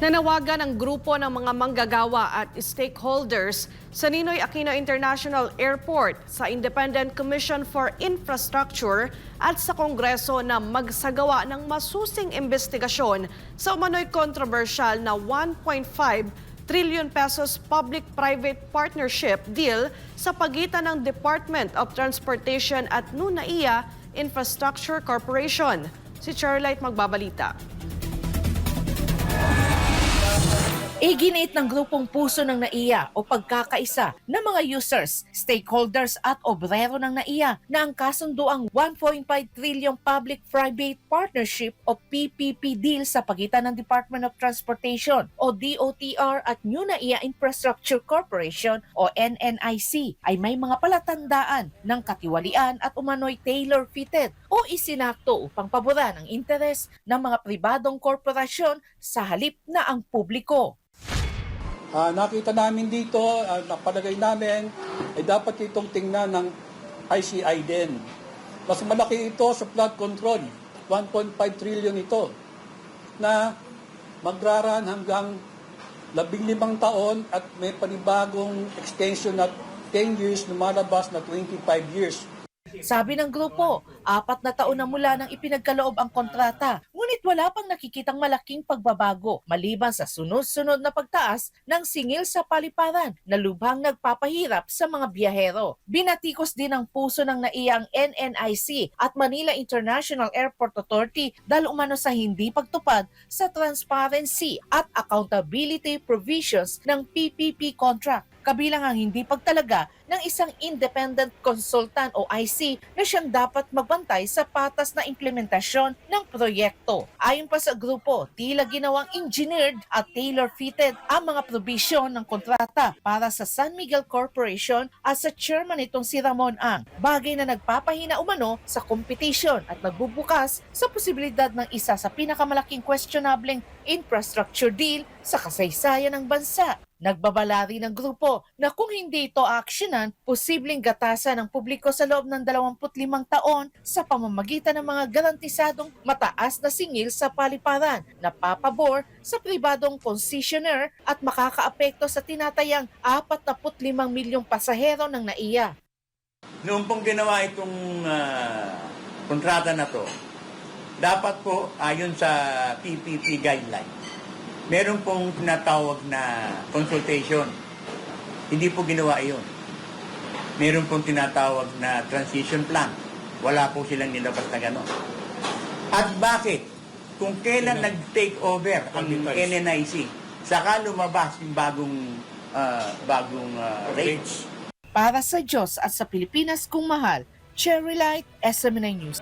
Nanawagan ang grupo ng mga manggagawa at stakeholders sa Ninoy Aquino International Airport sa Independent Commission for Infrastructure at sa Kongreso na magsagawa ng masusing investigasyon sa umano'y controversial na 1.5 trillion pesos public-private partnership deal sa pagitan ng Department of Transportation at Nunaiya Infrastructure Corporation. Si Charlight magbabalita. Iginiit ng grupong puso ng NAIA o pagkakaisa ng mga users, stakeholders at obrero ng NAIA na ang kasunduang 1.5 trillion Public-Private Partnership o PPP deal sa pagitan ng Department of Transportation o DOTR at New NAIA Infrastructure Corporation o NNIC ay may mga palatandaan ng katiwalian at umano'y tailor-fitted o isinakto upang paboran ang interes ng mga pribadong korporasyon sa halip na ang publiko. Ah, nakita namin dito, ah, napalagay namin, ay dapat itong tingnan ng ICI din. Mas malaki ito sa flood control, 1.5 trillion ito, na magraran hanggang 15 taon at may panibagong extension na 10 years, lumalabas na 25 years. Sabi ng grupo, apat na taon na mula nang ipinagkaloob ang kontrata, ngunit wala pang nakikitang malaking pagbabago maliban sa sunod-sunod na pagtaas ng singil sa paliparan na lubhang nagpapahirap sa mga biyahero. Binatikos din ang puso ng naiyang NNIC at Manila International Airport Authority dahil umano sa hindi pagtupad sa transparency at accountability provisions ng PPP contract kabilang ang hindi pagtalaga ng isang independent consultant o IC na siyang dapat magbantay sa patas na implementasyon ng proyekto. Ayon pa sa grupo, tila ginawang engineered at tailor-fitted ang mga probisyon ng kontrata para sa San Miguel Corporation at sa chairman nitong si Ramon Ang, bagay na nagpapahina umano sa competition at nagbubukas sa posibilidad ng isa sa pinakamalaking questionableng infrastructure deal sa kasaysayan ng bansa. Nagbabala rin ng grupo na kung hindi ito aksyonan, posibleng gatasan ng publiko sa loob ng 25 taon sa pamamagitan ng mga garantisadong mataas na singil sa paliparan na papabor sa pribadong concessionaire at makakaapekto sa tinatayang 45 milyong pasahero ng NAIA. Noong pong ginawa itong ah, kontrata na to, dapat po ayon sa PPP guideline, meron pong tinatawag na consultation. Hindi po ginawa iyon. Meron pong tinatawag na transition plan. Wala po silang nilabas na gano'n. At bakit? Kung kailan nag-take over ang NNIC, saka lumabas yung bagong ah, bagong ah, rates. Para sa Diyos at sa Pilipinas kung mahal, Cherry Light, SMNI News.